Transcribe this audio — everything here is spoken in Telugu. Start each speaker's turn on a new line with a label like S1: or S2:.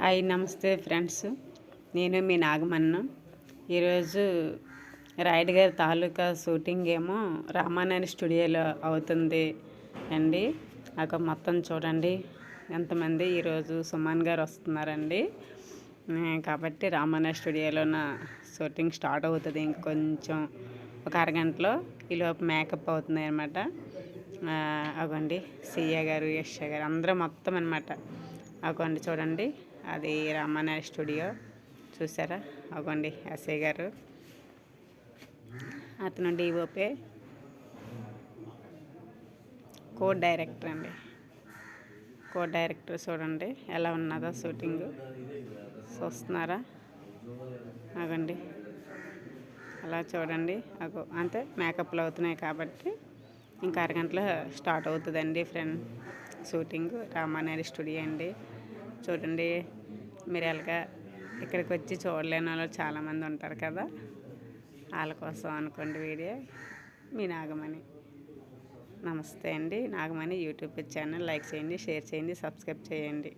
S1: హాయ్ నమస్తే ఫ్రెండ్స్. నేను మీ నాగమన్ను. ఈరోజు రాయుడు గారి తాలూకా షూటింగ్ ఏమో రామానాయుడు స్టూడియోలో అవుతుంది అండి. అక్కడ మొత్తం చూడండి. ఎంతమంది ఈరోజు సుమన్ గారు వస్తున్నారండి. కాబట్టి రామానాయుడు స్టూడియోలోన షూటింగ్ స్టార్ట్ అవుతుంది ఇంకొంచెం. ఒక అరగంటలో ఈలోపు మేకప్ అవుతుంది అనమాట అగోండి సిఏ గారు యశ్ గారు అందరూ మొత్తం అనమాట అగోండి చూడండి. అది రమణ స్టూడియో. చూసారా? అగోండి అసయ్య గారు. అతను డిఓపే కో డైరెక్టర్ అండి. కో డైరెక్టర్ చూడండి ఎలా ఉన్నదో షూటింగ్. చూస్తున్నారా? అగండి అలా చూడండి. అగో అంతే మేకప్లు అవుతున్నాయి కాబట్టి ఇంకా అరగంటలో స్టార్ట్ అవుతుందండి ఫ్రెండ్ షూటింగ్. రామానాయుడు స్టూడియో అండి. చూడండి మీరు ఎలాగా ఇక్కడికి వచ్చి చూడలేని వాళ్ళు చాలామంది ఉంటారు కదా. వాళ్ళ కోసం అనుకోండి వీడియో. మీ నాగమణి. నమస్తే అండి. Nagamani YouTube channel. లైక్ చేయండి షేర్ చేయండి సబ్స్క్రైబ్ చేయండి.